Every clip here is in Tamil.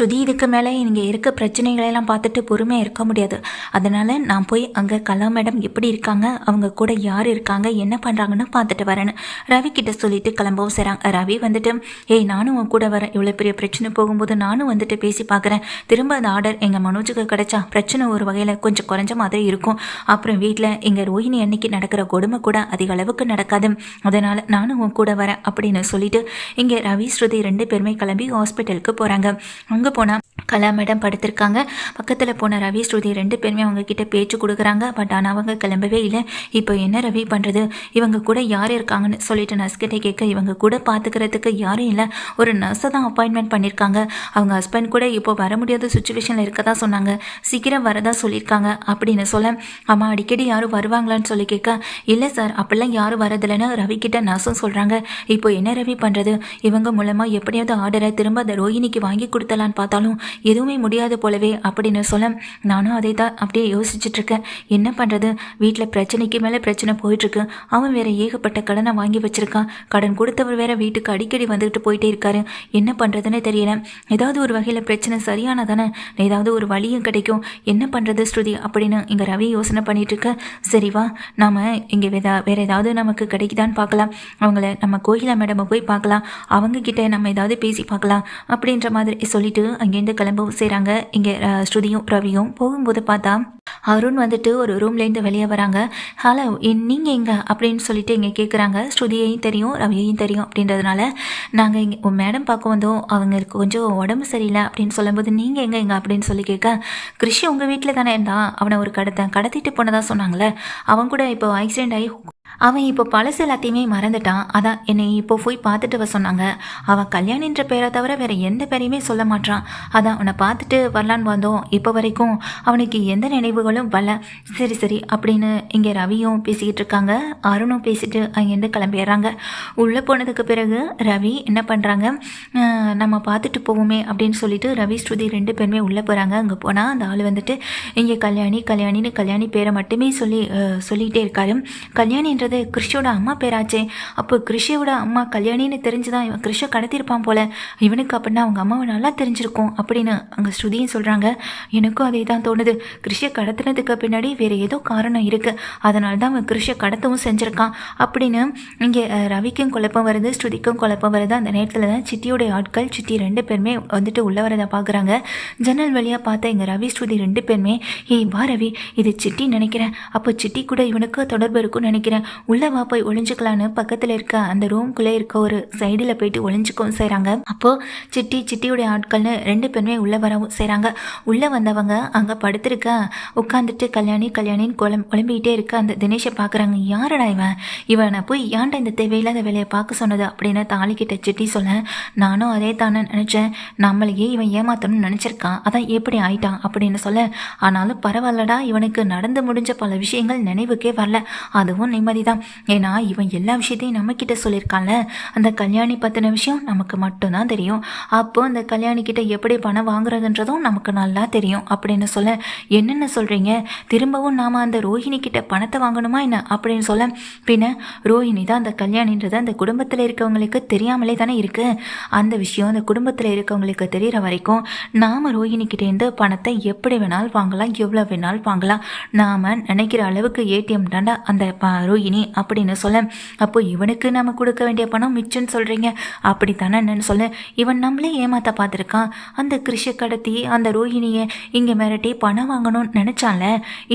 ஸ்ருதி இதுக்கு மேலே இங்கே இருக்க பிரச்சனைகளெல்லாம் பார்த்துட்டு பொறுமையாக இருக்க முடியாது. அதனால் நான் போய் அங்கே கலா மேடம் எப்படி இருக்காங்க அவங்க கூட யார் இருக்காங்க என்ன பண்ணுறாங்கன்னு பார்த்துட்டு வரேன்னு ரவி கிட்ட சொல்லிட்டு கிளம்பவும் செய்கிறாங்க ரவி வந்துட்டு ஏய் நானும் உன் கூட வரேன். இவ்வளோ பெரிய பிரச்சனை போகும்போது நானும் வந்துட்டு பேசி பார்க்குறேன். திரும்ப அந்த ஆர்டர் எங்கள் மனோஜுக்கு கிடைச்சா பிரச்சனை ஒரு வகையில் கொஞ்சம் குறைஞ்ச மாதிரி இருக்கும். அப்புறம் வீட்டில் எங்கள் ரோஹிணி அன்னைக்கு நடக்கிற கொடுமை கூட அதிக அளவுக்கு நடக்காது. அதனால் நானும் உன் கூட வரேன் அப்படின்னு சொல்லிட்டு இங்கே ரவி ஸ்ருதி ரெண்டு பேருமே கிளம்பி ஹாஸ்பிட்டலுக்கு போகிறாங்க அங்கே போனால் கலா மேடம் படுத்திருக்காங்க. பக்கத்தில் போன ரவி ஸ்ருதி ரெண்டு பேருமே அவங்க கிட்ட பேச்சு கொடுக்குறாங்க. பட் ஆனால் அவங்க கிளம்பவே இல்லை. இப்போ என்ன ரவி பண்ணுறது இவங்க கூட யார் இருக்காங்கன்னு சொல்லிட்டு நர்ஸ்கிட்ட கேட்க இவங்க கூட பார்த்துக்கிறதுக்கு யாரும் இல்லை. ஒரு நர்ஸை தான் அப்பாயின்மெண்ட் பண்ணியிருக்காங்க அவங்க ஹஸ்பண்ட் கூட இப்போ வர முடியாத சுச்சுவேஷனில் இருக்கதா சொன்னாங்க. சீக்கிரம் வரதா சொல்லியிருக்காங்க அப்படின்னு சொல்ல அம்மா அடிக்கடி யாரும் வருவாங்களான்னு சொல்லி கேட்க இல்லை சார் அப்படிலாம் யாரும் வரதில்லைன்னு ரவி கிட்ட நர்ஸும் சொல்கிறாங்க இப்போ என்ன ரவி பண்ணுறது இவங்க மூலமாக எப்படியாவது ஆர்டரை திரும்ப அந்த ரோஹிணிக்கு வாங்கி கொடுத்தலான்னு பார்த்தாலும் எதுவுமே முடியாது போலவே அப்படின்னு சொல்ல நானும் அதை தான் அப்படியே யோசிச்சுட்டு இருக்கேன் என்ன பண்ணுறது வீட்டில் பிரச்சனைக்கு மேலே பிரச்சனை போயிட்டுருக்கு அவன் வேற ஏகப்பட்ட கடனை வாங்கி வச்சிருக்கான். கடன் கொடுத்தவர் வேற வீட்டுக்கு அடிக்கடி வந்துட்டு போயிட்டே இருக்காரு. என்ன பண்ணுறதுன்னு தெரியல. ஏதாவது ஒரு வகையில் பிரச்சனை சரியான தானே ஏதாவது ஒரு வழியும் கிடைக்கும். என்ன பண்ணுறது ஸ்ருதி? அப்படின்னு இங்கே ரவி யோசனை பண்ணிட்டு இருக்க சரி வா நாம் இங்கே வேதா வேறு ஏதாவது நமக்கு கிடைக்குதான்னு பார்க்கலாம். அவங்கள நம்ம கோகிலா மேடமை போய் பார்க்கலாம். அவங்க கிட்ட நம்ம ஏதாவது பேசி பார்க்கலாம். அப்படின்ற மாதிரி சொல்லிட்டு அங்கேருந்து கிளம்பவும் செய்கிறாங்க இங்கே ஸ்ருதியும் ரவியும். போகும்போது பார்த்தா அருண் வந்துட்டு ஒரு ரூம்லேருந்து வெளியே வராங்க. ஹலோ நீங்கள் எங்க? அப்படின்னு சொல்லிட்டு இங்கே கேட்குறாங்க ஸ்ருதியையும் தெரியும் ரவியையும் தெரியும் அப்படின்றதுனால நாங்கள் இங்கே உன் மேடம் பார்க்க வந்தோம். அவங்களுக்கு கொஞ்சம் உடம்பு சரியில்லை. அப்படின்னு சொல்லும்போது நீங்கள் எங்க எங்க? அப்படின்னு சொல்லி கேட்க கிருஷி உங்கள் வீட்டில் தானே இருந்தான்? அவனை ஒரு கடத்த கடத்திட்டு போனதான் சொன்னாங்களே அவன் கூட இப்போ ஆக்சிடென்ட் ஆகி அவன் இப்போ பழசு எல்லாத்தையுமே மறந்துட்டான். அதான் என்னை இப்போ போய் பார்த்துட்டு வர சொன்னாங்க. அவன் கல்யாணின்ற பேரை தவிர வேற எந்த பேரையுமே சொல்ல மாட்டான் அதான் உன்னை பார்த்துட்டு வரலான்னு வந்தோம். இப்போ வரைக்கும் அவனுக்கு எந்த நினைவுகளும் வரல. சரி சரி அப்படின்னு இங்கே ரவியும் பேசிக்கிட்டு இருக்காங்க. அருணும் பேசிட்டு அங்கேருந்து கிளம்பிடுறாங்க. உள்ளே போனதுக்கு பிறகு ரவி என்ன பண்ணுறாங்க நம்ம பார்த்துட்டு போவோமே அப்படின்னு சொல்லிட்டு ரவி ஸ்ருதி ரெண்டு பேருமே உள்ளே போகிறாங்க அங்கே போனால் அந்த ஆள் வந்துட்டு இங்கே கல்யாணி கல்யாணின்னு கல்யாணி பேரை மட்டுமே சொல்லி சொல்லிகிட்டே சொல்லிக்கிட்டே இருக்காரு. கல்யாணின்றது கிருஷியோட அம்மா பேராச்சே. அப்போ கிருஷியோட அம்மா கல்யாணின்னு தெரிஞ்சுதான் இவன் கிருஷ கடத்திருப்பான் போல. இவனுக்கு அப்படின்னா அவங்க அம்மாவை நல்லா தெரிஞ்சிருக்கும் அப்படின்னு அங்கே ஸ்ருதியும் சொல்கிறாங்க எனக்கும் அதே தான் தோணுது. கிருஷியை கடத்தினதுக்கு பின்னாடி வேறு ஏதோ காரணம் இருக்குது அதனால தான் அவன் கிருஷியை கடத்தவும் செஞ்சுருக்கான் அப்படின்னு இங்கே ரவிக்கும் குழப்பம் வருது ஸ்ருதிக்கும் குழப்பம் வருது. அந்த நேரத்தில் தான் சித்தியோடைய ஆட்கள் சித்தி ரெண்டு பேருமே வந்துட்டு உள்ளே வரதை பார்க்குறாங்க ஜன்னல் வழியாக பார்த்த இங்கே ரவி ஸ்ருதி ரெண்டு பேருமே ஏய் வா ரவி இது சிட்டி நினைக்கிறேன். அப்போ சிட்டி கூட இவனுக்கு தொடர்பு இருக்கும்னு நினைக்கிறேன். உள்ளே வா போய் ஒளிஞ்சுக்கலான்னு பக்கத்தில் இருக்க அந்த ரூம்குள்ளே இருக்க ஒரு சைடில் போயிட்டு ஒளிஞ்சுக்கவும் செய்கிறாங்க அப்போது சிட்டி சிட்டியுடைய ஆட்கள்னு ரெண்டு பேருமே உள்ளே வரவும் செய்கிறாங்க உள்ளே வந்தவங்க அங்கே படுத்திருக்க உட்காந்துட்டு கல்யாணி கல்யாணின்னு குழம் குழம்பிக்கிட்டே இருக்க அந்த தினேஷை பார்க்குறாங்க யாரடா இவன் இவனை போய் ஏன்டா இந்த தேவையில்லாத வேலையை பார்க்க சொன்னது அப்படின்னு தாலிக்கிட்ட சிட்டி சொல்ல நானும் அதே தானே நினச்சேன். நம்மளையே இவன் ஏமாத்தணும்னு நினச்சிருக்கான். அதான் எப்படி ஆயிட்டான் அப்படின்னு சொல்ல ஆனாலும் பரவாயில்லடா. இவனுக்கு நடந்து முடிஞ்ச பல விஷயங்கள் நினைவுக்கே வரல. அதுவும் நிம்மதி தான் ஏன்னா இவன் எல்லா விஷயத்தையும் நம்மக்கிட்ட சொல்லியிருக்கான்ல. அந்த கல்யாணி பற்றின விஷயம் நமக்கு மட்டும்தான் தெரியும். அப்போ அந்த கல்யாணி கிட்ட எப்படி பணம் வாங்குறதுன்றதும் நமக்கு நல்லா தெரியும். அப்படின்னு சொல்ல என்னென்ன சொல்கிறீங்க திரும்பவும் நாம் அந்த ரோஹிணி கிட்ட பணத்தை வாங்கணுமா என்ன? அப்படின்னு சொல்ல பின்ன ரோஹிணி தான் அந்த கல்யாணின்றது அந்த குடும்பத்தில் இருக்கவங்களுக்கு தெரியாமலே தானே இருக்கு. அந்த விஷயம் அந்த குடும்பத்தில் இருக்கவங்களுக்கு தெரிகிற வரைக்கும் நாம் ரோஹிணிக்கிட்டேருந்து பணத்தை எப்படி வேணாலும் வாங்கலாம் எவ்வளோ வேணாலும் வாங்கலாம். நாம் நினைக்கிற அளவுக்கு ஏடிஎம் தாண்டா அந்த ரோஹிணி ரோஹிணி அப்படின்னு சொல்ல அப்போ இவனுக்கு நம்ம கொடுக்க வேண்டிய பணம் மிச்சம்னு சொல்கிறீங்க அப்படி தானே என்னன்னு சொல்ல. இவன் நம்மளே ஏமாத்த பார்த்துருக்கான். அந்த கிருஷி கடத்தி அந்த ரோஹிணியை இங்கே மிரட்டி பணம் வாங்கணும்னு நினைச்சால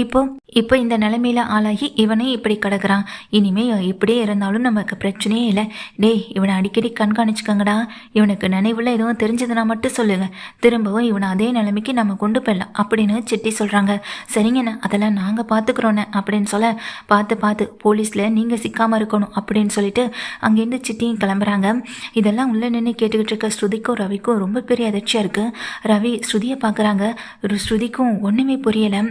இப்போ இப்போ இந்த நிலைமையில ஆளாகி இவனே இப்படி கிடக்குறான். இனிமே இப்படியே இருந்தாலும் நமக்கு பிரச்சனையே இல்லை. டேய் இவனை அடிக்கடி கண்காணிச்சுக்கங்கடா. இவனுக்கு நினைவுல எதுவும் தெரிஞ்சதுன்னா மட்டும் சொல்லுங்க. திரும்பவும் இவனை அதே நிலைமைக்கு நம்ம கொண்டு போயிடலாம் அப்படின்னு சிட்டி சொல்கிறாங்க சரிங்கண்ணா அதெல்லாம் நாங்கள் பார்த்துக்குறோண்ணே அப்படின்னு சொல்ல பார்த்து பார்த்து போலீஸ் போலீஸில் நீங்கள் சிக்காமல் இருக்கணும் அப்படின்னு சொல்லிட்டு அங்கேருந்து சிட்டியும் கிளம்புறாங்க. இதெல்லாம் உள்ளே நின்று கேட்டுக்கிட்டு இருக்க ஸ்ருதிக்கும் ரவிக்கும் ரொம்ப பெரிய அதிர்ச்சியாக இருக்குது ரவி ஸ்ருதியை பார்க்குறாங்க ஸ்ருதிக்கும் ஒன்றுமே புரியலை.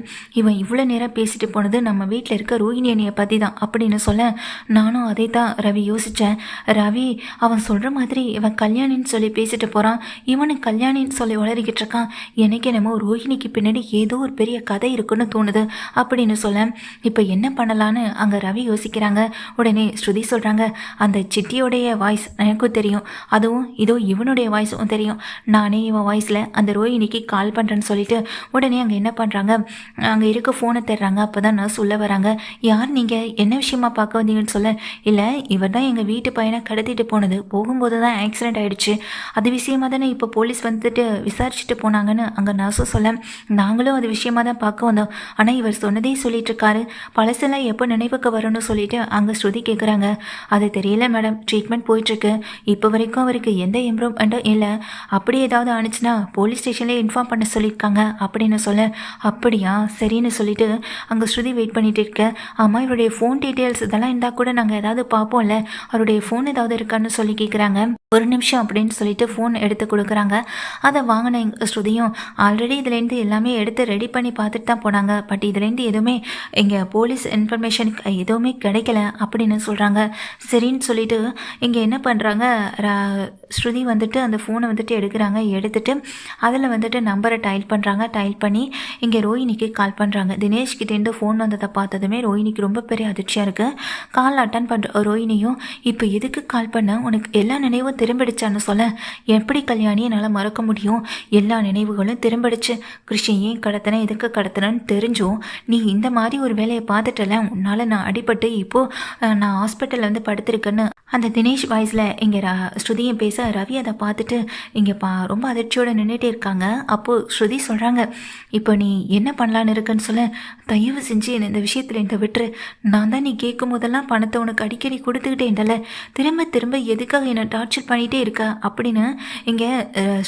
இவன் இவ்வளோ நேரம் பேசிட்டு போனது நம்ம வீட்டில் இருக்க ரோஹிணி அணியை பற்றி தான் அப்படின்னு சொல்ல நானும் அதை தான் ரவி யோசித்தேன் ரவி அவன் சொல்கிற மாதிரி இவன் கல்யாணின்னு சொல்லி பேசிட்டு போகிறான் இவனுக்கு கல்யாணின்னு சொல்லி வளரிக்கிட்டு இருக்கான். எனக்கு என்னமோ ரோஹிணிக்கு பின்னாடி ஏதோ ஒரு பெரிய கதை இருக்குன்னு தோணுது அப்படின்னு சொல்ல. இப்போ என்ன பண்ணலான்னு அங்கே ரவி யோசிக்கிறாங்க உடனே ஸ்ருதி சொல்கிறாங்க அந்த சிட்டியோடைய வாய்ஸ் எனக்கும் தெரியும். அதுவும் இதோ இவனுடைய வாய்ஸும் தெரியும். நானே இவன் வாய்ஸில் அந்த ரோஹினிக்கு கால் பண்ணுறேன்னு சொல்லிட்டு உடனே அங்கே என்ன பண்ணுறாங்க அங்கே இருக்க ஃபோனை தர்றாங்க அப்போ தான் நர்ஸ் உள்ளே வராங்க. யார் நீங்கள் என்ன விஷயமா பார்க்க வந்தீங்கன்னு சொல்ல. இல்லை இவர் தான் எங்கள் வீட்டு பையனை கடத்திட்டு போனது. போகும்போது தான் ஆக்சிடென்ட் ஆகிடுச்சு அது விஷயமா தானே இப்போ போலீஸ் வந்துட்டு விசாரிச்சுட்டு போனாங்கன்னு அங்கே நர்ஸும் சொல்ல. நாங்களும் அது விஷயமா தான் பார்க்க வந்தோம். ஆனால் இவர் சொன்னதே சொல்லிட்டு இருக்காரு. பழசெல்லாம் எப்போ நினைவுக்கு வரும்னு சொல்லிட்டு அங்கே ஸ்ருதி கேட்குறாங்க அது தெரியல மேடம். ட்ரீட்மெண்ட் போயிட்டுருக்கு. இப்போ வரைக்கும் அவருக்கு எந்த இம்ப்ரூவ்மெண்ட்டும் இல்லை. அப்படி ஏதாவது ஆனிச்சுன்னா போலீஸ் ஸ்டேஷன்லேயே இன்ஃபார்ம் பண்ண சொல்லியிருக்காங்க. அப்படின்னு சொல்ல அப்படியா? சரின்னு சொல்லிட்டு அங்கே ஸ்ருதி வெயிட் பண்ணிட்டு இருக்க. ஆமாம் இவருடைய ஃபோன் டீட்டெயில்ஸ் இதெல்லாம் இருந்தால் கூட நாங்கள் ஏதாவது பார்ப்போம்ல. அவருடைய ஃபோன் ஏதாவது இருக்கான்னு சொல்லி கேட்குறாங்க ஒரு நிமிஷம் அப்படின்னு சொல்லிட்டு ஃபோன் எடுத்து கொடுக்குறாங்க. அதை வாங்கின எங்கள் ஸ்ருதியும் ஆல்ரெடி இதுலேருந்து எல்லாமே எடுத்து ரெடி பண்ணி பார்த்துட்டு தான் போனாங்க. பட் இதுலேருந்து எதுவுமே இங்கே போலீஸ் இன்ஃபர்மேஷனுக்கு எதுவுமே கிடைக்கல அப்படின்னு சொல்கிறாங்க சரின்னு சொல்லிட்டு இங்கே என்ன பண்ணுறாங்க ஸ்ருதி வந்துட்டு அந்த ஃபோனை வந்துட்டு எடுக்கிறாங்க. எடுத்துட்டு அதில் வந்துட்டு நம்பரை டைல் பண்ணுறாங்க டைல் பண்ணி இங்கே ரோஹினிக்கு கால் பண்ணுறாங்க தினேஷ் கிட்டேருந்து ஃபோன் வந்ததை பார்த்ததுமே ரோஹினிக்கு ரொம்ப பெரிய அதிர்ச்சியாக இருக்குது கால் அட்டன் பண்ணுற ரோஹினியும் இப்போ எதுக்கு கால் பண்ண? உனக்கு எல்லா நினைவும் திரும்பிடுச்சான்னு சொல்ல. எப்படி கல்யாணி? என்னால் மறக்க முடியும். எல்லா நினைவுகளும் திரும்பிடுச்சு. கிருஷ்ணன் ஏன் கடத்தின? எதுக்கு கடத்தினன்னு தெரிஞ்சும். நீ இந்த மாதிரி ஒரு வேலையை பார்த்துட்டல. உன்னால் நான் அடிபட்டு இப்போது நான் ஹாஸ்பிட்டலில் வந்து படுத்திருக்கேன்னு அந்த தினேஷ் வாய்ஸில் இங்கே ர ஸ்ருதியும் பேச ரவி அதை பார்த்துட்டு இங்கே பா ரொம்ப அதிர்ச்சியோடு நின்றுட்டே இருக்காங்க. அப்போது ஸ்ருதி சொல்கிறாங்க இப்போ நீ என்ன பண்ணலான்னு இருக்குன்னு சொல்ல. தயவு செஞ்சு என்னை இந்த விஷயத்தில் இந்த விட்டுரு. நான் தான் நீ கேட்கும் போதெல்லாம் பணத்தை உனக்கு அடிக்கடி கொடுத்துக்கிட்டேன்டல திரும்ப திரும்ப எதுக்காக என்னை டார்ச்சர் பண்ணிகிட்டே இருக்க? அப்படின்னு இங்கே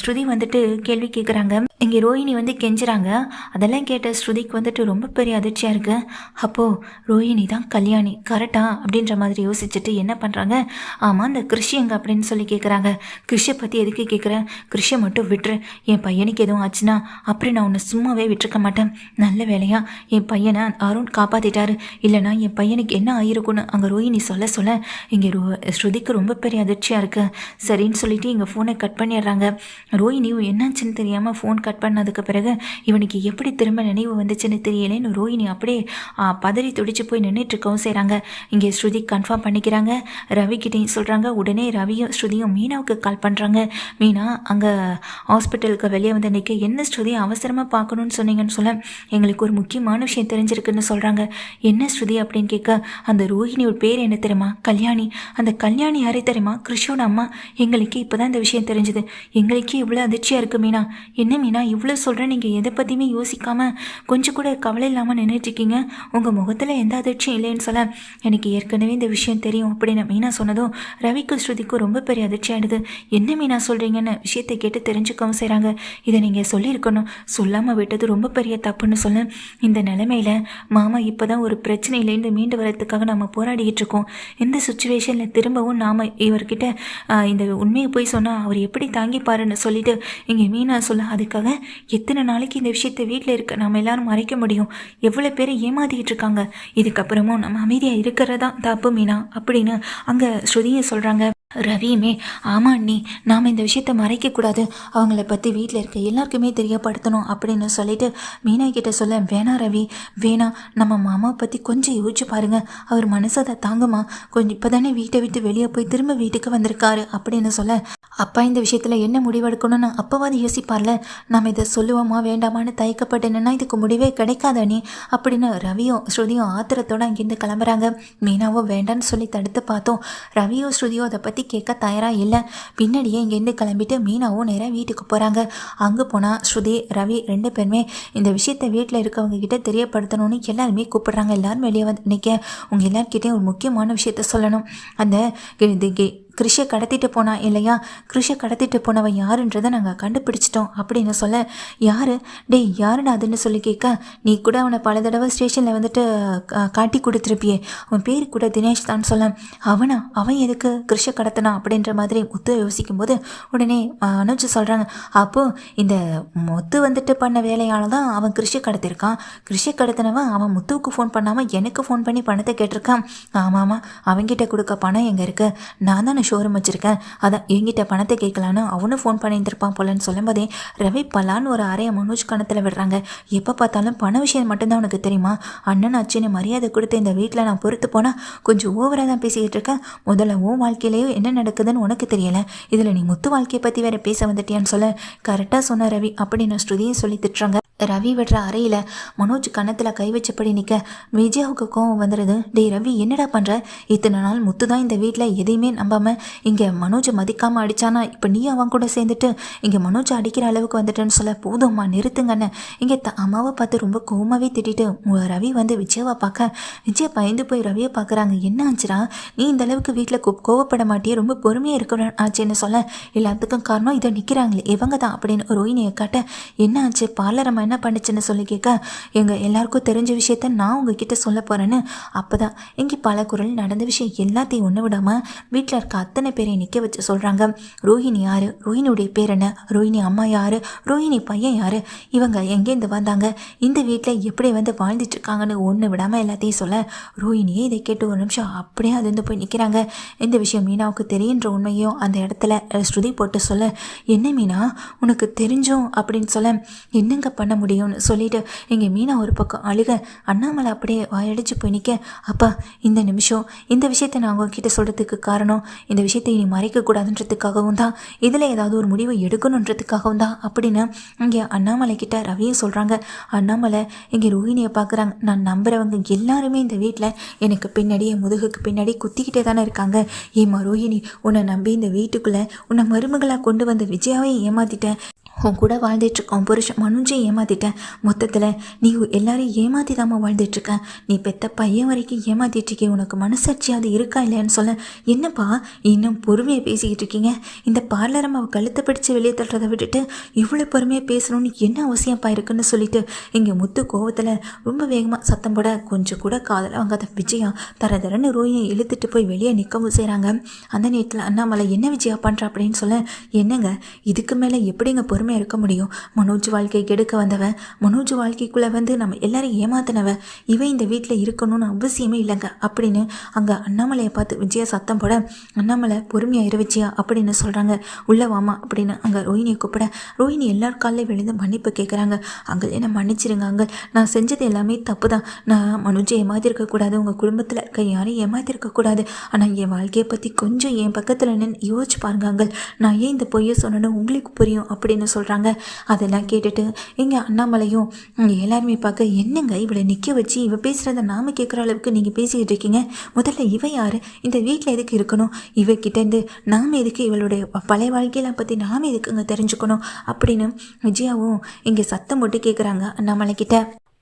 ஸ்ருதி வந்துட்டு கேள்வி கேட்குறாங்க இங்கே ரோஹிணி வந்து கெஞ்சுறாங்க. அதெல்லாம் கேட்ட ஸ்ருதிக்கு வந்துட்டு ரொம்ப பெரிய அதிர்ச்சியாக இருக்குது அப்போது ரோஹிணி தான் கல்யாணி. கரெக்டா அப்படின்ற மாதிரி யோசிச்சுட்டு என்ன பண்ணுறாங்க ஆமாம் இந்த கிருஷி எங்க அப்படின்னு சொல்லி கேட்குறாங்க கிருஷியை பற்றி எதுக்கு கேட்குறேன் கிருஷியை மட்டும் விட்டுரு. என் பையனுக்கு எதுவும் ஆச்சுன்னா அப்படி நான் உன்னை சும்மாவே விட்டுருக்க மாட்டேன். நல்ல வேலையா? என் பையனை அருண் காப்பாற்றிட்டாரு இல்லைனா என் பையனுக்கு என்ன ஆயிருக்குன்னு அங்கே ரோஹிணி சொல்ல சொல்ல இங்கே ரோ ஸ்ருதிக்கு ரொம்ப பெரிய அதிர்ச்சியாக இருக்குது சரின்னு சொல்லிட்டு இங்கே ஃபோனை கட் பண்ணிடுறாங்க. ரோஹினியும் என்னாச்சுன்னு தெரியாமல் ஃபோன் கட் பண்ணதுக்கு பிறகு இவனுக்கு எப்படி திரும்ப நினைவு வந்துச்சுன்னு தெரியலேன்னு ரோஹிணி அப்படியே பதறி துடிச்சு போய் நின்றுட்டு இருக்கவும் செய்கிறாங்க இங்கே ஸ்ருதி கன்ஃபார்ம் பண்ணிக்கிறாங்க. ரவி கிட்டேயும் சொல்கிறாங்க உடனே ரவியும் ஸ்ருதியும் மீனாவுக்கு கால் பண்ணுறாங்க மீனா அங்கே ஹாஸ்பிட்டலுக்கு வெளியே வந்து நிற்க என்ன ஸ்ருதி அவசரமாக பார்க்கணும்னு சொன்னீங்கன்னு சொல்ல. எங்களுக்கு ஒரு முக்கியமான விஷயம் தெரிஞ்சிருக்குன்னு சொல்கிறாங்க என்ன ஸ்ருதி? அப்படின்னு கேட்க அந்த ரோஹிணியோட பேர் என்ன தெரியுமா? கல்யாணி. அந்த கல்யாணி யாரே தெரியுமா? கிருஷோட அம்மா. எங்களுக்கு இப்போ தான் இந்த விஷயம் தெரிஞ்சுது. எங்களுக்கே இவ்வளோ அதிர்ச்சியாக இருக்குது மீனா. என்ன மீனா? இவ்வளோ சொல்கிறேன் நீங்கள் எதை பற்றியுமே யோசிக்காமல் கொஞ்சம் கூட கவலை இல்லாமல் நின்றுட்டுருக்கீங்க உங்கள் முகத்தில் எந்த அதிர்ச்சியும் இல்லைன்னு சொல்ல. எனக்கு ஏற்கனவே இந்த விஷயம் தெரியும் அப்படின்னு மீனா சொன்னதும் ரவிக்கும் ஸ்ருதிக்கும் ரொம்ப பெரிய அதிர்ச்சி ஆயிடுது. என்ன மீனா சொல்கிறீங்கன்னு விஷயத்தை கேட்டு தெரிஞ்சுக்கவும் செய்கிறாங்க இதை நீங்கள் சொல்லியிருக்கணும். சொல்லாமல் விட்டது ரொம்ப பெரிய தப்புன்னு சொல்ல. இந்த நிலைமையில் மாமா இப்போ தான் ஒரு பிரச்சனையிலேருந்து மீண்டு வரதுக்காக நம்ம போராடிக்கிட்டு இருக்கோம். இந்த சுச்சுவேஷனில் திரும்பவும் நாம் இவர்கிட்ட இந்த உண்மையை போய் சொன்னால் அவர் எப்படி தாங்கிப்பாருன்னு சொல்லிட்டு இங்கே மீனா சொல்ல. அதுக்காக எத்தனை நாளைக்கு இந்த விஷயத்தை வீட்டில் இருக்க நம்ம எல்லாரும் மறைக்க முடியும்? எவ்வளோ பேர் ஏமாத்திக்கிட்டு இருக்காங்க. இதுக்கப்புறமும் நம்ம அமைதியாக இருக்கிறதா? தப்பு மீனா அப்படின்னு அங்கே ஸ்ருதியை சொல்கிறாங்க ரவியுமே ஆமா அண்ணி நாம் இந்த விஷயத்த மறைக்கக்கூடாது அவங்கள பற்றி வீட்டில் இருக்க எல்லாருக்குமே தெரியப்படுத்தணும் அப்படின்னு சொல்லிட்டு மீனா கிட்ட சொல்ல வேணாம் ரவி வேணாம் நம்ம மாமாவை பற்றி கொஞ்சம் யோசிச்சு பாருங்கள் அவர் மனசு அதை தாங்கம்மா கொஞ்சம் இப்போ தானே வீட்டை விட்டு வெளியே போய் திரும்ப வீட்டுக்கு வந்திருக்காரு அப்படின்னு சொல்ல அப்பா இந்த விஷயத்தில் என்ன முடிவெடுக்கணும்னு அப்போவாது யோசிப்பார்ல. நம்ம இதை சொல்லுவோமா வேண்டாமான்னு தயக்கப்பட்டேன்னா இதுக்கு முடிவே கிடைக்காத அண்ணி அப்படின்னு ரவியும் ஸ்ருதியும் ஆத்திரத்தோட அங்கேருந்து கிளம்புறாங்க. மீனாவோ வேண்டான்னு சொல்லி தடுத்து பார்த்தோம். ரவியோ ஸ்ருதியோ அதை பற்றி கேட்க தயாராக இல்லை. பின்னாடியே இங்கேருந்து கிளம்பிட்டு மீனாவும் நேராக வீட்டுக்கு போகிறாங்க அங்கே போனால் ஸ்ருதி ரவி ரெண்டு பேருமே இந்த விஷயத்தை வீட்டில் இருக்கவங்க கிட்ட தெரியப்படுத்தணும்னு எல்லாருமே கூப்பிடுறாங்க. எல்லாரும் வெளியே வந்து நிற்க உங்கள் எல்லார்கிட்டையும் ஒரு முக்கியமான விஷயத்த சொல்லணும். அந்த கிருஷை கடத்திட்டு போனா இல்லையா? கிருஷை கடத்திட்டு போனவன் யாருன்றதை நாங்கள் கண்டுபிடிச்சிட்டோம் அப்படின்னு சொல்ல யாரு? டேய் யாருடா அதுன்னு சொல்லி கேட்க நீ கூட அவனை பல தடவை ஸ்டேஷனில் வந்துட்டு கா- காட்டி கொடுத்துருப்பியே. அவன் பேர் கூட தினேஷ் தான் சொல்ல. அவனா? அவன் எதுக்கு கிருஷை கடத்தினா? அப்படின்ற மாதிரி முத்து யோசிக்கும்போது உடனே ஆ, அனுஜ் சொல்கிறாங்க அப்போது இந்த முத்து வந்துட்டு பண்ண வேலையால் தான் அவன் கிருஷி கடத்திருக்கான் கிருஷி கடத்தினவன் அவன் முத்துவுக்கு ஃபோன் பண்ணாமல் எனக்கு ஃபோன் பண்ணி பணத்தை கேட்டிருக்கான். ஆமாம் ஆமாம் அவன்கிட்ட கொடுக்க பணம் எங்கே இருக்குது நான் தானே ஷோரூம் வச்சுருக்கேன். அதான் என்கிட்ட பணத்தை கேட்கலான்னு அவனும் ஃபோன் பண்ணியிருந்திருப்பான் போலன்னு சொல்லும்போதே ரவி பலான்னு ஒரு அறையை மனோஜ் கணத்தில் விடுறாங்க. எப்போ பார்த்தாலும் பண விஷயம் மட்டும்தான் உனக்கு தெரியுமா? அண்ணன் அச்சுன்னு மரியாதை கொடுத்து இந்த வீட்டில் நான் பொறுத்து போனால் கொஞ்சம் ஓவராக தான் பேசிக்கிட்டு இருக்கேன். முதல்ல உன் வாழ்க்கையிலேயே என்ன நடக்குதுன்னு உனக்கு தெரியல. இதில் நீ முத்து வாழ்க்கையை பற்றி வேற பேச வந்துட்டியான்னு சொல்ல. கரெக்டாக சொன்ன ரவி அப்படின்னு ஸ்ருதியும் சொல்லி திட்டுறாங்க. ரவி விடுற அறையில் மனோஜ் கன்னத்தில் கை வச்சபடி நிற்க விஜயாவுக்கு கோவம் வந்துடுது டேய் ரவி என்னடா பண்ணுற இத்தனை நாள் முத்து தான் இந்த வீட்டில் எதையுமே நம்பாமல் இங்கே மனோஜை மதிக்காமல் அடித்தானா இப்போ நீ அவன் கூட சேர்ந்துட்டு இங்கே மனோஜ் அடிக்கிற அளவுக்கு வந்துட்டேன்னு சொல்ல போதும்மா நிறுத்துங்கன்னு இங்கே த அம்மாவை பார்த்து ரொம்ப கோவமாகவே திட்டிட்டு ரவி வந்து விஜயாவை பார்க்க விஜயா பயந்து போய் ரவியை பார்க்குறாங்க. என்ன ஆச்சுரா நீ இந்த அளவுக்கு வீட்டில் கோ கோவப்பட மாட்டியே? ரொம்ப பொறுமையாக இருக்கணும் ஆச்சுன்னு சொல்ல எல்லாத்துக்கும் காரணம் இதை நிற்கிறாங்களே இவங்க தான் அப்படின்னு ரோஹினியை காட்ட என்ன ஆச்சு? பார்லர் என்ன பண்ணுச்சுன்னு சொல்லி கேட்க எங்கள் எல்லாருக்கும் தெரிஞ்ச விஷயத்த நான் உங்ககிட்ட சொல்ல போகிறேன்னு அப்போ தான் இங்கே பல குரல் நடந்த விஷயம் எல்லாத்தையும் ஒன்று விடாமல் வீட்டில் இருக்க அத்தனை பேரையும் நிற்க வச்சு சொல்கிறாங்க ரோஹிணி யார்? ரோஹினியுடைய பேர் என்ன? ரோஹிணி அம்மா யார்? ரோஹிணி பையன் யார்? இவங்க எங்கேருந்து வந்தாங்க? இந்த வீட்டில் எப்படி வந்து வாழ்ந்துட்டு இருக்காங்கன்னு ஒன்று விடாமல் எல்லாத்தையும் சொல்ல ரோஹிணியே இதை கேட்டு ஒரு நிமிஷம் அப்படியே அது வந்து போய் நிற்கிறாங்க இந்த விஷயம் மீனாவுக்கு தெரியுன்ற உண்மையும் அந்த இடத்துல ஸ்ருதி போட்டு சொல்ல என்ன மீனா? உனக்கு தெரிஞ்சும் அப்படின்னு சொல்ல என்னங்க பண்ண முடியும்னு சொல்லிட்டு இங்கே மீனா ஒரு பக்கம் அழுக. அண்ணாமலை அப்படியே வாயடிச்சு போய் நிற்க அப்பா இந்த நிமிஷம். இந்த விஷயத்தை நான் உங்ககிட்ட சொல்கிறதுக்கு காரணம் இந்த விஷயத்தை இனி மறைக்கக்கூடாதுன்றதுக்காகவும் தான். இதில் ஏதாவது ஒரு முடிவு எடுக்கணுன்றதுக்காகவும் தான். அப்படின்னு இங்கே அண்ணாமலை கிட்ட ரவியும் சொல்கிறாங்க அண்ணாமலை இங்கே ரோஹிணியை பார்க்குறாங்க நான் நம்புகிறவங்க எல்லாருமே இந்த வீட்டில் எனக்கு பின்னாடி என் முதுகுக்கு பின்னாடி குத்திக்கிட்டே தானே இருக்காங்க. ஏம்மா ரோஹிணி உன்னை நம்பி இந்த வீட்டுக்குள்ளே உன்னை மருமகளாக கொண்டு வந்த விஜயாவை ஏமாத்திட்டேன். உன் கூட வாழ்ந்துட்டுருக்கோம் புருஷன் மனுஜை ஏமாத்திட்டேன். மொத்தத்தில் நீ எல்லாரையும் ஏமாத்தி தாம்மா வாழ்ந்துட்டுருக்க. நீ பெத்த பையன் வரைக்கும் ஏமாத்திட்டுருக்கே உனக்கு மனசாட்சியாக அது இருக்கா இல்லையான்னு சொல்ல. என்னப்பா இன்னும் பொறுமையாக பேசிக்கிட்டு இருக்கீங்க? இந்த பார்லரம் அவள் கழுத்தை பிடிச்சி வெளியே தட்டுறதை விட்டுட்டு இவ்வளோ பொறுமையாக பேசணும்னு என்ன அவசியம்ப்பா இருக்குன்னு சொல்லிட்டு இங்கே முத்து கோவத்தில் ரொம்ப வேகமாக சத்தம் போட கொஞ்சம் கூட காதல் வாங்காத விஜயா தர தரன்னு ரோயை இழுத்துட்டு போய் வெளியே நிற்கவும் செய்கிறாங்க அந்த நேரத்தில் அண்ணாமலை என்ன விஜயா பண்ணுற அப்படின்னு சொல்ல என்னங்க இதுக்கு மேலே எப்படிங்க பொறுமை பொறுமையாக இருக்க முடியும். மனோஜ் வாழ்க்கை கெடுக்க வந்தவன் மனோஜ் வாழ்க்கைக்குள்ளே வந்து நம்ம எல்லாரையும் ஏமாத்தினவன். இவன் இந்த வீட்டில் இருக்கணும்னு அவசியமே இல்லைங்க. அப்படின்னு அங்கே அண்ணாமலையை பார்த்து விஜயா சத்தம் போட. அண்ணாமலை பொறுமையாக இரு விஜயா அப்படின்னு சொல்கிறாங்க உள்ளே வாமா அப்படின்னு அங்கே ரோஹினியை கூப்பிட. ரோஹினி எல்லார் காலையும் விழுந்து மன்னிப்பு கேட்குறாங்க அங்கே என்ன மன்னிச்சிருங்க அங்கே நான் செஞ்சது எல்லாமே தப்பு தான் நான் மனோஜை ஏமாத்திருக்கக்கூடாது உங்கள் குடும்பத்தில் இருக்க யாரையும் ஏமாத்திருக்கக்கூடாது ஆனால் என் வாழ்க்கையை பற்றி கொஞ்சம் என் பக்கத்தில் நின்று யோசிச்சு பாருங்க அங்கள். நான் ஏன் இந்த பொய்யை சொன்னேன்னு உங்களுக்கு புரியும் அப்படின்னு சொல்கிறாங்க அதெல்லாம் கேட்டுட்டு இங்கே அண்ணாமலையும் எல்லாருமே பார்க்க என்னங்க இவளை நிற்க வச்சு இவள் பேசுகிறத நாம கேட்குற அளவுக்கு நீங்கள் பேசிக்கிட்டு இருக்கீங்க? முதல்ல இவ யார்? இந்த வீட்டில் எதுக்கு இருக்கணும்? இவகிட்டேருந்து நாம் எதுக்கு இவளுடைய பழைய வாழ்க்கையெல்லாம் பற்றி நாம் எதுக்குங்க தெரிஞ்சுக்கணும்? அப்படின்னு விஜயாவும் இங்கே சத்தம் போட்டு கேட்குறாங்க அண்ணாமலை கிட்ட.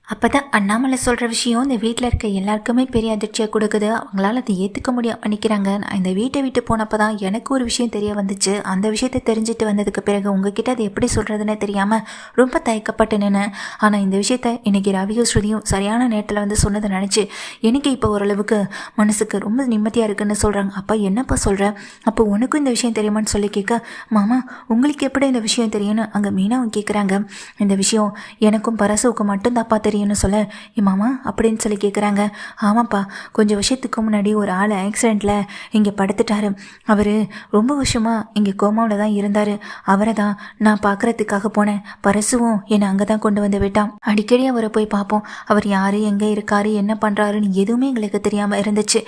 அப்போ தான் அண்ணாமலை சொல்கிற விஷயம் இந்த வீட்டில் இருக்க எல்லாருக்குமே பெரிய அதிர்ச்சியாக கொடுக்குது. அவங்களால அதை ஏற்றுக்க முடியாமல் நினைக்கிறாங்க நான் இந்த வீட்டை விட்டு போனப்போ தான் எனக்கு ஒரு விஷயம் தெரிய வந்துச்சு. அந்த விஷயத்தை தெரிஞ்சுட்டு வந்ததுக்கு பிறகு உங்ககிட்ட அதை எப்படி சொல்கிறதுன்னு தெரியாமல் ரொம்ப தயக்கப்பட்டு நின்னேன் ஆனால் இந்த விஷயத்த இன்றைக்கி ரவியும் ஸ்ருதியும் சரியான நேரத்தில் வந்து சொன்னதை நினச்சி எனக்கு இப்போ ஓரளவுக்கு மனசுக்கு ரொம்ப நிம்மதியாக இருக்குன்னு சொல்கிறாங்க அப்போ என்னப்பா சொல்கிற அப்போ உனக்கும் இந்த விஷயம் தெரியுமான்னு சொல்லி கேட்க மாமா உங்களுக்கு எப்படி இந்த விஷயம் தெரியும்னு? அங்கே மீனாவும் கேட்குறாங்க இந்த விஷயம் எனக்கும் பரசுவுக்கு மட்டும் தெரியும். தெரியும்னு சொல்ல "ஏ மாமா அப்படின்னு சொல்லி கேட்குறாங்க ஆமாப்பா கொஞ்சம் வருஷத்துக்கு முன்னாடி ஒரு ஆள் ஆக்சிடெண்ட்டில் இங்கே படுத்துட்டாரு. அவர் ரொம்ப வருஷமாக இங்கே கோமாவில் தான் இருந்தார். அவரை தான் நான் பார்க்குறதுக்காக போனேன். பரசுவும் என்னை அங்கே தான் கொண்டு வந்து விட்டான். அடிக்கடி அவரை போய் பார்ப்போம். அவர் யார் எங்கே இருக்காரு என்ன பண்ணுறாருன்னு எதுவுமே எங்களுக்கு தெரியாமல் இருந்துச்சு.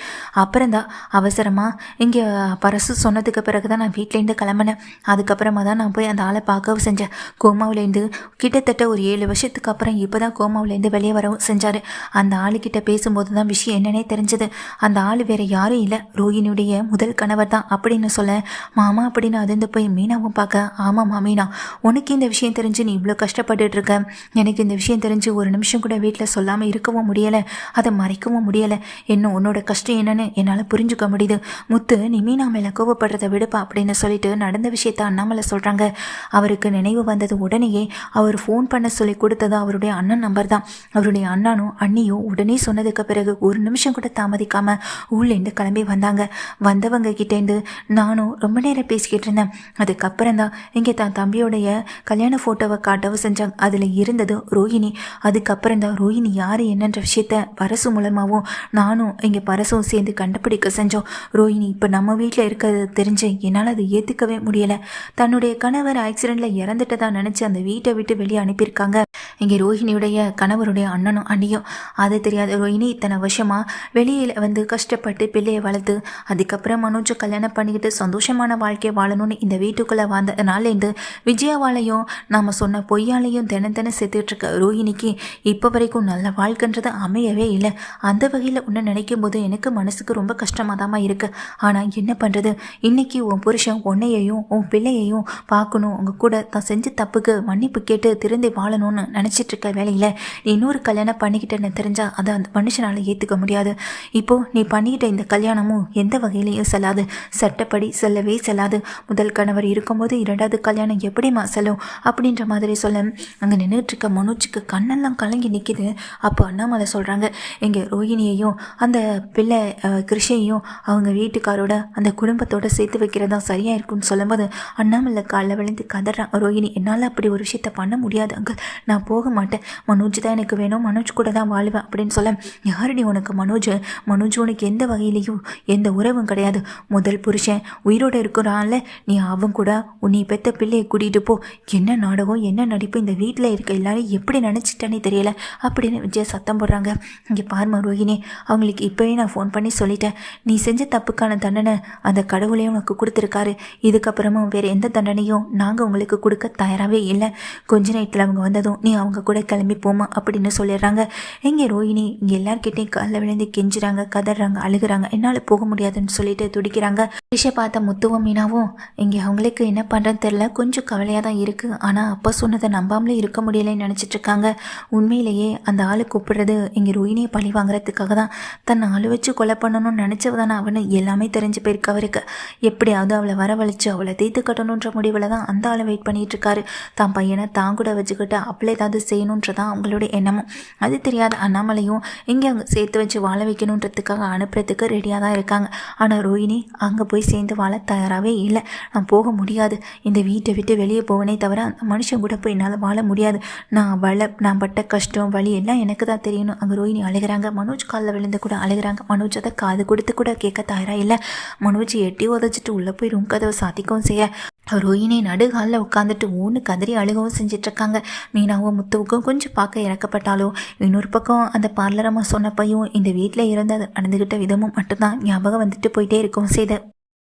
அப்புறம்தான் அவசரமாக இங்கே பரசு சொன்னதுக்கு பிறகு தான் நான் வீட்டிலேருந்து கிளம்பினேன். அதுக்கப்புறமா தான் நான் போய் அந்த ஆளை பார்க்கவும் செஞ்சேன். கோமாவிலேருந்து கிட்டத்தட்ட ஒரு ஏழு வருஷத்துக்கு அப்புறம் இப்போ தான் கோமாவிலேருந்து வெளியே வரவும் செஞ்சார். அந்த ஆளுக்கிட்ட பேசும்போது தான் விஷயம் என்னன்னே தெரிஞ்சது. அந்த ஆள் வேற யாரும் இல்லை. ரோஹினியுடைய முதல் கணவர் தான் அப்படின்னு சொல்ல மாமா அப்படின்னு அதிர்ந்து போய் மீனாவும் பார்க்க ஆமாம்மா மீனா உனக்கு இந்த விஷயம் தெரிஞ்சு நீ இவ்வளோ கஷ்டப்பட்டுட்டு இருக்க. எனக்கு இந்த விஷயம் தெரிஞ்சு ஒரு நிமிஷம் கூட வீட்டில் சொல்லாமல் இருக்கவும் முடியலை. அதை மறைக்கவும் முடியலை. இன்னும் உன்னோட கஷ்டம் என்னன்னு என்னால் புரிஞ்சுக்க முடியுது. முத்து நீ மீனா மேலே கோவப்படுறத விடுப்பா அப்படின்னு சொல்லிட்டு நடந்த விஷயத்த அண்ணாமலை சொல்கிறாங்க அவருக்கு நினைவு வந்தது உடனேயே அவர் ஃபோன் பண்ண சொல்லி கொடுத்தது அவருடைய அண்ணன் நம்பர் தான். அவருடைய அண்ணனும் அண்ணியும் உடனே சொன்னதுக்கு பிறகு ஒரு நிமிஷம் கூட தாமதிக்காம ஊர்லேருந்து கிளம்பி வந்தாங்க. வந்தவங்க கிட்டேருந்து நானும் ரொம்ப நேரம் பேசிக்கிட்டு இருந்தேன். அதுக்கப்புறம் தான் இங்கே தான் தம்பியோடைய கல்யாண ஃபோட்டோவை காட்டவும் செஞ்சாங்க. அதில் இருந்தது ரோஹிணி. அதுக்கப்புறம் தான் ரோஹிணி யார் என்னன்ற விஷயத்த பரசு மூலமாகவும் நானும் இங்கே பரசும் சேர்ந்து கண்டுபிடிக்க செஞ்சோம். ரோஹிணி இப்போ நம்ம வீட்டில் இருக்கிறது தெரிஞ்சு என்னால் அதை ஏற்றுக்கவே முடியலை. தன்னுடைய கணவர் ஆக்சிடெண்ட்டில் இறந்துட்டதா நினச்சி அந்த வீட்டை விட்டு வெளியே அனுப்பியிருக்காங்க. இங்கே ரோஹிணியுடைய கணவருடைய அண்ணனும் அண்ணியும். அது தெரியாத. ரோஹினி இத்தனை வருஷமாக வெளியில் வந்து கஷ்டப்பட்டு பிள்ளையை வளர்த்து அதுக்கப்புறம் மனோஜை கல்யாணம் பண்ணிக்கிட்டு சந்தோஷமான வாழ்க்கையை வாழணும்னு இந்த வீட்டுக்குள்ளே வந்ததுனாலேருந்து விஜயாவாலையும் நாம் சொன்ன பொய்யாலையும் தினம் தினம் செத்துட்டு இருக்க இப்போ வரைக்கும் நல்ல வாழ்க்கைன்றது அமையவே இல்லை. அந்த வகையில் ஒன்று நினைக்கும் போது எனக்கு மனசுக்கு ரொம்ப கஷ்டமாக தான் இருக்குது ஆனால் என்ன பண்ணுறது இன்னைக்கு உன் புருஷன் உன்னையையும் உன் பிள்ளையையும் பார்க்கணும். உங்கள் கூட தான் செஞ்ச தப்புக்கு மன்னிப்பு கேட்டு திருந்தி வாழணும்னு நினச்சிட்ருக்க வேலையில் இன்னொரு கல்யாணம் பண்ணிக்கிட்டேன்னு தெரிஞ்சால் அதை அந்த மனுஷனால் ஏற்றுக்க முடியாது. இப்போது நீ பண்ணிக்கிட்ட இந்த கல்யாணமும் எந்த வகையிலையும் செல்லாது. சட்டப்படி செல்லவே செல்லாது. முதல் கணவர் இருக்கும்போது இரண்டாவது கல்யாணம் எப்படிம்மா செல்லும் அப்படின்ற மாதிரி சொல்ல. அங்கே நின்றுட்டு இருக்க மனோஜுக்கு கண்ணெல்லாம் கலங்கி நிற்கிது அப்போ அண்ணாமலை சொல்கிறாங்க எங்கள் ரோஹிணியையும் அந்த பிள்ளை அஹ், கிருஷையும் அவங்க வீட்டுக்காரோட அந்த குடும்பத்தோட சேர்த்து வைக்கிறதா சரியாக இருக்கும்னு சொல்லும்போது அண்ணாமலை காலில் விழுந்து கதறான். ரோஹிணி என்னால் அப்படி ஒரு விஷயத்த பண்ண முடியாது அங்கிள். நான் போக மாட்டேன். மனோஜ் தான் எனக்கு வேணும் மனோஜ் கூட தான் வாழ்வேன் அப்படின்னு சொல்ல யாருடி உனக்கு மனோஜ்? மனோஜ் உனக்கு எந்த வகையிலையும் எந்த உறவும் கிடையாது. முதல் புருஷன் உயிரோட இருக்கிறான்ல நீ அவன் கூட உன்னை பெத்த பிள்ளையை கூட்டிகிட்டு போ. என்ன நாடகம் என்ன நடிப்பு இந்த வீட்டில் இருக்க எல்லாரும் எப்படி நினச்சிட்டானே தெரியல அப்படின்னு விஜயா சத்தம் போடுறாங்க. இங்கே பார்ம ரோஹினி அவங்களுக்கு இப்போவே நான் ஃபோன் பண்ணி சொல்லிட்டேன். நீ செஞ்ச தப்புக்கான தண்டனை அந்த கடவுளே உனக்கு கொடுத்துருக்காரு. இதுக்கப்புறமும் வேறு எந்த தண்டனையும் நாங்கள் உங்களுக்கு கொடுக்க தயாராகவே இல்லை. கொஞ்ச நேரத்தில் அவங்க வந்ததும் நீ அவங்க கூட கிளம்பி போமா அப்படின்னு சொல்லிடுறாங்க. எங்கே ரோஹிணி இங்கே எல்லார்கிட்டையும் காலில் விழுந்து கெஞ்சுறாங்க கதறாங்க அழுகுறாங்க. என்னால் போக முடியாதுன்னு சொல்லிட்டு துடிக்கிறாங்க. ரிஷை பார்த்த முத்துவும் மீனாவும் இங்கே அவங்களுக்கு என்ன பண்ணுறதுன்னு தெரில கொஞ்சம் கவலையாக தான் இருக்குது ஆனால் அப்பா சொன்னதை நம்பாமலே இருக்க முடியலைன்னு நினச்சிட்டு இருக்காங்க. உண்மையிலேயே அந்த ஆள் கூப்பிடுறது இங்கே ரோஹினியை பழி வாங்குறதுக்காக தான். தன்னை ஆளு வச்சு கொலை பண்ணணும்னு நினச்சவ தானே அவனு. எல்லாமே தெரிஞ்சு போயிருக்கு அவருக்கு. எப்படியாவது அவளை வரவழைச்சு அவளை தீர்த்து கட்டணுன்ற முடிவில் தான் அந்த ஆளை வெயிட் பண்ணிட்டு இருக்காரு. தான் பையனை தான் கூட வச்சுக்கிட்டு அவளை ஏதாவது செய்யணுன்றதான் அவங்களுடைய எண்ணமும் அது தெரியாத அண்ணாமலையும் இங்கே அங்கே சேர்த்து வச்சு வாழ வைக்கணுன்றதுக்காக அனுப்புறதுக்கு ரெடியாக தான் இருக்காங்க. ஆனால் ரோஹிணி அங்கே போய் சேர்ந்து வாழ தயாராகவே இல்லை. நான் போக முடியாது. இந்த வீட்டை விட்டு வெளியே போவனே தவிர அந்த மனுஷன் கூட போய் என்னால் வாழ முடியாது. நான் வள நான் பட்ட கஷ்டம் வலி எல்லாம் எனக்கு தான் தெரியணும். அங்கே ரோஹிணி அழுகிறாங்க. மனோஜ் காலில் விழுந்து கூட அழுகிறாங்க. மனோஜ் அதை காது கொடுத்து கூட கேட்க தயாராக இல்லை. மனோஜ் எட்டி உதச்சிட்டு உள்ளே போய் ரூம் கதவை சாத்திக்கவும் செய்ய. ரோஹிணி நடுகாலில் உட்காந்துட்டு ஊன்னு கதறி அழுகவும் செஞ்சிட்ருக்காங்க மீனாவும் முத்துவுக்கும் கொஞ்சம் பார்க்க இறக்கப்பட்டாலும் இன்னொரு பக்கம் அந்த பார்லரம்மா சொன்னப்பையும் இந்த வீட்டில் இருந்து அது நடந்துக்கிட்ட விதமும் மட்டும்தான் ஞாபகம் வந்துட்டு போயிட்டே இருக்கும் செய்த